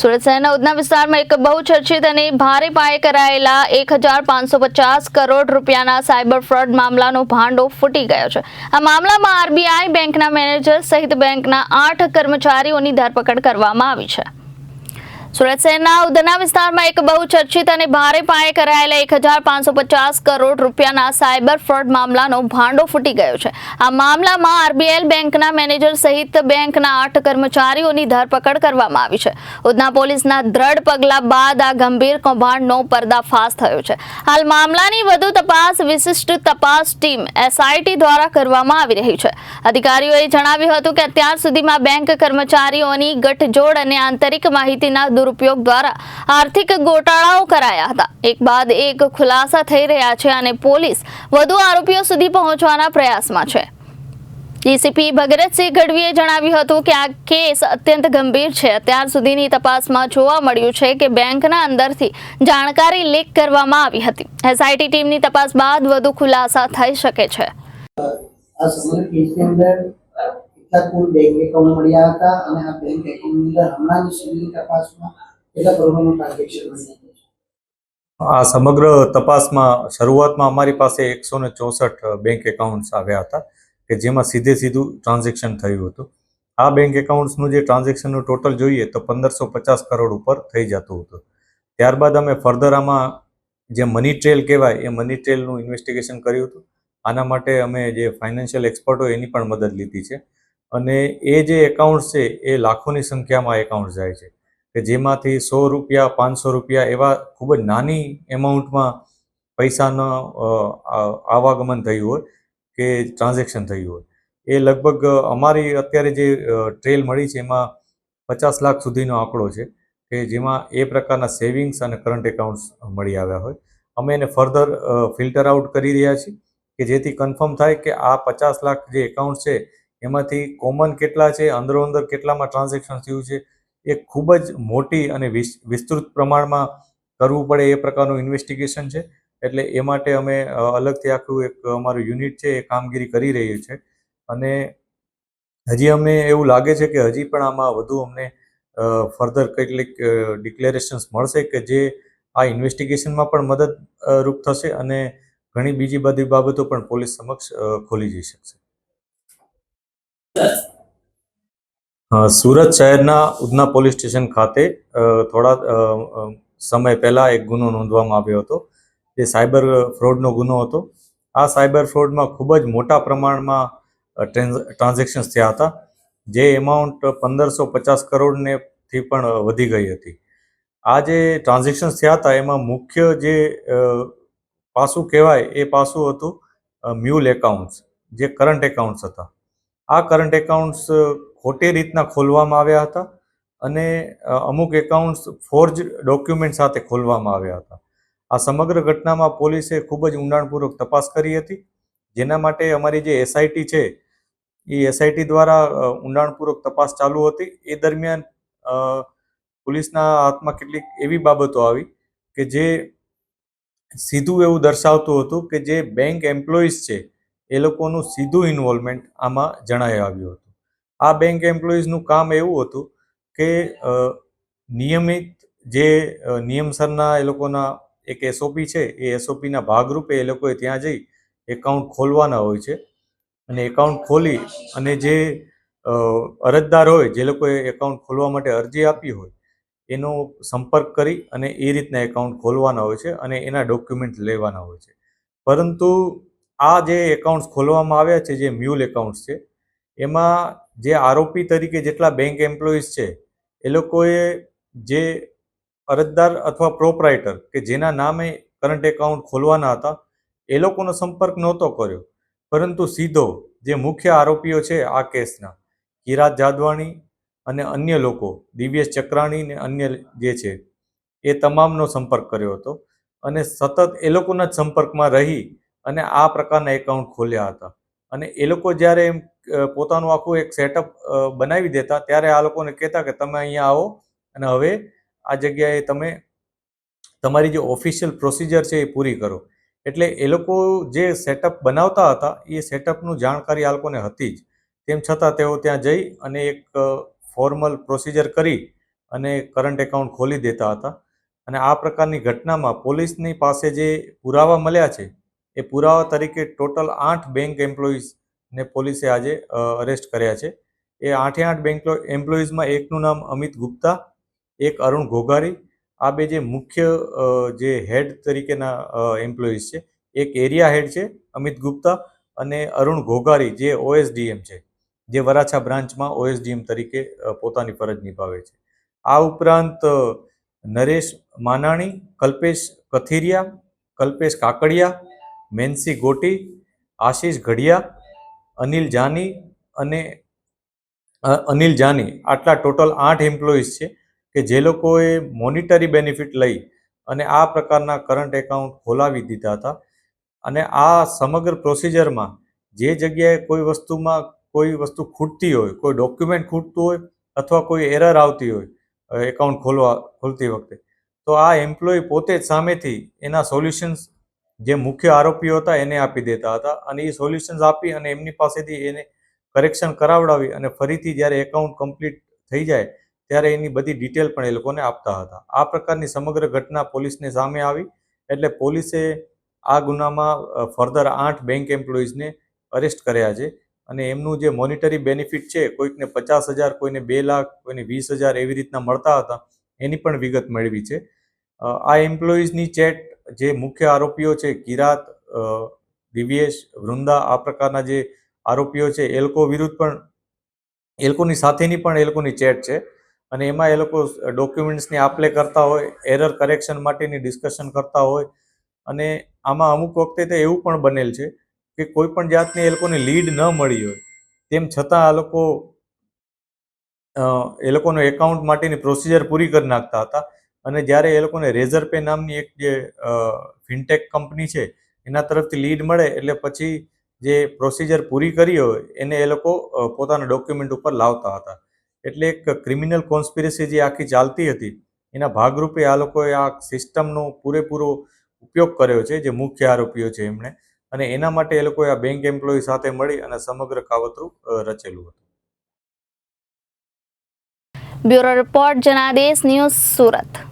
સુરત શહેરના ઉધના વિસ્તારમાં એક બહુ ચર્ચિત અને ભારે પાયે કરાયેલા એક કરોડ રૂપિયાના સાયબર ફ્રોડ મામલાનો ભાંડો ફૂટી ગયો છે. આ મામલામાં આરબીઆઈ બેંકના મેનેજર સહિત બેંકના આઠ કર્મચારીઓની ધરપકડ કરવામાં આવી છે. સુરત શહેરના ઉધના વિસ્તારમાં એક બહુ ચર્ચિત અને ભારે પાયે કરાયેલા એક હજાર પાંચસો પચાસ કરોડ રૂપિયાના સાયબર ફ્રોડ મામલાનો ભાંડો ફૂટી ગયો છે. આ મામલામાં આરબીએલ બેંકના મેનેજર સહિત બેંકના આઠ કર્મચારીઓની ધરપકડ કરવામાં આવી છે. ઉધના પોલીસના દ્રઢ પગલા બાદ આ ગંભીર કૌભાંડનો પર્દાફાશ થયો છે. હાલ મામલાની વધુ તપાસ વિશિષ્ટ તપાસ ટીમ એસઆઈટી દ્વારા કરવામાં આવી રહી છે. અધિકારીઓએ જણાવ્યું હતું કે અત્યાર સુધીમાં બેંક કર્મચારીઓની ગઠજોડ અને આંતરિક માહિતીના દુરુપયોગ દ્વારા આર્થિક ગોટાળાઓ કરાયા હતા. એક બાદ એક ખુલાસા થઈ રહ્યા છે અને પોલીસ વધુ આરોપીઓ સુધી પહોંચવાના પ્રયાસમાં છે. ડીસીપી ભગરતસિંહ ગઢવીએ જણાવ્યું હતું કે આ કેસ અત્યંત ગંભીર છે. અત્યાર સુધીની તપાસમાં જોવા મળ્યું છે કે બેંકના અંદરથી જાણકારી લીક કરવામાં આવી હતી. એસઆઈટી ટીમની તપાસ બાદ વધુ ખુલાસા થઈ શકે છે આ સમગ્ર કેસની અંદર કેટલા કુલ બેંક એકાઉન્ટ મળ્યા હતા અને આ બેંક એકાઉન્ટની અંદર હમણાં સુધીની તપાસમાં કેટલા કરોડનું ટ્રાન્ઝેક્શન મળ્યું આ સમગ્ર તપાસમાં શરૂઆતમાં અમારી પાસે એકસો ને ચોસઠ બેંક એકાઉન્ટ્સ આવ્યા હતા કે જેમાં સીધે સીધું ટ્રાન્ઝેક્શન થયું હતું. આ બેંક એકાઉન્ટ્સનું જે ટ્રાન્ઝેક્શનનું ટોટલ જોઈએ તો પંદરસો પચાસ કરોડ ઉપર થઈ જતું હતું. ત્યારબાદ અમે ફર્ધર આમાં જે મની ટ્રેલ કહેવાય એ મની ટ્રેલનું ઇન્વેસ્ટિગેશન કર્યું હતું. આના માટે અમે જે ફાઇનાન્શિયલ એક્સપર્ટ હોય એની પણ મદદ લીધી છે. અને એ જે એકાઉન્ટ્સ છે, એ લાખોની સંખ્યામાં એકાઉન્ટ જાય છે. કે જેમાંથી સો રૂપિયા, પાંચસો રૂપિયા એવા ખૂબ જ નાની એમાઉન્ટમાં પૈસાનો આવાગમન થયું હોય કે ટ્રાન્ઝેક્શન થયું હોય. એ લગભગ અમારી અત્યારે જે ટ્રેલ મળી છે, એમાં પચાસ લાખ સુધીનો આંકડો છે કે જેમાં એ પ્રકારના સેવિંગ્સ અને કરંટ એકાઉન્ટ્સ મળી આવ્યા હોય. અમે એને ફર્ધર ફિલ્ટર આઉટ કરી રહ્યા છીએ કે જેથી કન્ફર્મ થાય કે આ પચાસ લાખ જે એકાઉન્ટ છે એમાંથી કોમન કેટલા છે, અંદરો અંદર કેટલામાં ટ્રાન્ઝેક્શન થયું છે, એ ખૂબ જ મોટી અને વિસ- વિસ્તૃત પ્રમાણમાં કરવું પડે એ પ્રકારનું ઇન્વેસ્ટિગેશન છે. એટલે એ માટે અમે અલગથી આખું એક અમારું યુનિટ છે, એ કામગીરી કરી રહ્યું છે. અને હજી અમને એવું લાગે છે કે હજી પણ આમાં વધુ અમને ફર્ધર કેટલીક ડિક્લેરેશન્સ મળશે કે જે આ ઇન્વેસ્ટિગેશનમાં પણ મદદરૂપ થશે અને ઘણી બીજી બધી બાબતો પણ પોલીસ સમક્ષ ખોલી જઈ શકશે. સુરત શહેરના ઉધના પોલીસ સ્ટેશન ખાતે થોડા સમય પહેલા એક ગુનો નોંધવામાં આવ્યો હતો. જે સાયબર ફ્રોડનો ગુનો હતો. આ સાયબર ફ્રોડમાં ખૂબ જ મોટા પ્રમાણમાં ટ્રાન્ઝેક્શન્સ થયા હતા, જે એમાઉન્ટ પંદરસો પચાસ કરોડને થી પણ વધી ગઈ હતી. આ જે ટ્રાન્ઝેક્શન્સ થયા હતા, એમાં મુખ્ય જે પાસું કહેવાય એ પાસું હતું મ્યુલ એકાઉન્ટ્સ, જે કરંટ એકાઉન્ટ્સ હતા. આ કરંટ એકાઉન્ટ્સ ખોટી રીતના ખોલવામાં આવ્યા હતા અને અમુક એકાઉન્ટ્સ ફોર્જ ડોક્યુમેન્ટ સાથે ખોલવામાં આવ્યા હતા. આ સમગ્ર ઘટનામાં પોલીસે ખૂબ જ ઊંડાણપૂર્વક તપાસ કરી હતી. જેના માટે અમારી જે એસઆઈટી છે, એ એસઆઈટી દ્વારા ઊંડાણપૂર્વક તપાસ ચાલુ હતી. એ દરમિયાન પોલીસના હાથમાં કેટલીક એવી બાબતો આવી કે જે સીધું એવું દર્શાવતું હતું કે જે બેંક એમ્પ્લોઈઝ છે એ લોકોનું સીધું ઇન્વોલ્વમેન્ટ આમાં જણાઈ આવ્યું હતું. આ બેંક એમ્પ્લોઈઝનું કામ એવું હતું કે નિયમિત જે નિયમસરના એ લોકોના એક એસઓપી છે, એ એસઓપીના ભાગરૂપે એ લોકોએ ત્યાં જઈ એકાઉન્ટ ખોલવાના હોય છે. અને એકાઉન્ટ ખોલી અને જે અરજદાર હોય, જે લોકોએ એકાઉન્ટ ખોલવા માટે અરજી આપી હોય, એનો સંપર્ક કરી અને એ રીતના એકાઉન્ટ ખોલવાના હોય છે અને એના ડોક્યુમેન્ટ લેવાના હોય છે. પરંતુ આ જે એકાઉન્ટ્સ ખોલવામાં આવ્યા છે, જે મ્યુલ એકાઉન્ટ્સ છે, એમાં જે આરોપી તરીકે જેટલા બેંક એમ્પ્લોઈઝ છે, એ લોકોએ જે અરજદાર અથવા પ્રોપરાઇટર કે જેના નામે કરંટ એકાઉન્ટ ખોલવાના હતા, એ લોકોનો સંપર્ક નહોતો કર્યો. પરંતુ સીધો જે મુખ્ય આરોપીઓ છે આ કેસના કિરાત જાદવાણી અને અન્ય લોકો, દિવ્યેશ ચક્રાણી ને અન્ય જે છે, એ તમામનો સંપર્ક કર્યો હતો. અને સતત એ લોકોના જ સંપર્કમાં રહી અને આ પ્રકારના એકાઉન્ટ ખોલ્યા હતા. અને એ લોકો જ્યારે એમ પોતાનું આખું એક સેટઅપ બનાવી દેતા, ત્યારે આ લોકોને કહેતા કે તમે અહીંયા આવો અને હવે આ જગ્યાએ તમે તમારી જે ઓફિશિયલ પ્રોસિજર છે એ પૂરી કરો. એટલે એ લોકો જે સેટઅપ બનાવતા હતા, એ સેટઅપનું જાણકારી આ લોકોને હતી જ. તેમ છતાં તેઓ ત્યાં જઈ અને એક ફોર્મલ પ્રોસિજર કરી અને કરંટ એકાઉન્ટ ખોલી દેતા હતા. અને આ પ્રકારની ઘટનામાં પોલીસની પાસે જે પુરાવા મળ્યા છે એ પુરાવા તરીકે ટોટલ આઠ બેંક એમ્પ્લોઈઝને પોલીસે આજે અરેસ્ટ કર્યા છે. એ આઠે આઠ બેંક એમ્પ્લોઈઝમાં એકનું નામ અમિત ગુપ્તા, એક અરુણ ઘોઘારી, આ બે જે મુખ્ય જે હેડ તરીકેના એમ્પ્લોઈઝ છે, એક એરિયા હેડ છે, અમિત ગુપ્તા અને અરુણ ઘોઘારી, જે ઓએસડીએમ છે, જે વરાછા બ્રાન્ચમાં ઓએસડીએમ તરીકે પોતાની ફરજ નિભાવે છે. આ ઉપરાંત નરેશ માનાણી, કલ્પેશ કથિરિયા, કલ્પેશ કાકડિયા મેન્સી ગોટી, આશીષ ઘડિયા, અનિલ જાની અને અનિલ જાની. આટલા ટોટલ આઠ એમ્પ્લોઈઝ છે કે જે લોકોએ મોનિટરી બેનિફિટ લઈ અને આ પ્રકારના કરંટ એકાઉન્ટ ખોલાવી દીધા હતા. અને આ સમગ્ર પ્રોસિજરમાં જે જગ્યાએ કોઈ વસ્તુમાં કોઈ વસ્તુ ખૂટતી હોય, કોઈ ડોક્યુમેન્ટ ખૂટતું હોય અથવા કોઈ એરર આવતી હોય એકાઉન્ટ ખોલવા, ખોલતી વખતે, તો આ એમ્પ્લોય પોતે જ સામેથી એના સોલ્યુશન્સ જે મુખ્ય આરોપીઓ હતા, એને આપી દેતા હતા અને એ સોલ્યુશન્સ આપી અને એમની પાસેથી એને કરેક્શન કરાવડાવી અને ફરીથી જ્યારે એકાઉન્ટ કમ્પ્લીટ થઈ જાય, ત્યારે એની બધી ડિટેલ પણ એ લોકોને આપતા હતા. આ પ્રકારની સમગ્ર ઘટના પોલીસને સામે આવી એટલે પોલીસે આ ગુનામાં ફર્ધર આઠ બેંક એમ્પ્લોઈઝને અરેસ્ટ કર્યા છે અને એમનું જે મોનિટરી બેનિફિટ છે, કોઈકને પચાસ હજાર, કોઈને બે લાખ, કોઈને વીસ હજાર એવી રીતના મળતા હતા, એની પણ વિગત મેળવી છે. આ એમ્પ્લોઈઝની ચેટ જે મુખ્ય આરોપીઓ છે, કિરાત દિવ્યેશ, વૃંદા, આ પ્રકારના જે આરોપીઓ છે, એ લોકો વિરુદ્ધ પણ, એ લોકોની સાથેની પણ એ લોકોની ચેટ છે. અને એમાં એ લોકો ડોક્યુમેન્ટ્સની આપલે કરતા હોય, એરર કરેક્શન માટેની ડિસ્કશન કરતા હોય. અને આમાં અમુક વખતે તો એવું પણ બનેલ છે કે કોઈ પણ જાતની એ લોકોને લીડ ન મળી હોય, તેમ છતાં આ લોકો એ લોકોનો એકાઉન્ટ માટેની પ્રોસિજર પૂરી કરી નાખતા હતા. અને જ્યારે એ લોકોને રેઝર પે નામની એક જે ફિનટેક કંપની છે, એના તરફથી લીડ મળે એટલે પછી જે પ્રોસિજર પૂરી કરી હોય, એને એ લોકો પોતાના ડોક્યુમેન્ટ ઉપર લાવતા હતા. એટલે એક ક્રિમિનલ કોન્સ્પિરસી જે આખી ચાલતી હતી, એના ભાગરૂપે આ લોકોએ આ સિસ્ટમનો પૂરેપૂરો ઉપયોગ કર્યો છે, જે મુખ્ય આરોપીઓ છે એમણે. અને એના માટે એ લોકોએ આ બેંક એમ્પ્લોય સાથે મળી અને સમગ્ર કાવતરું રચેલું હતું. Bureau report, Janadesh, news, Surat.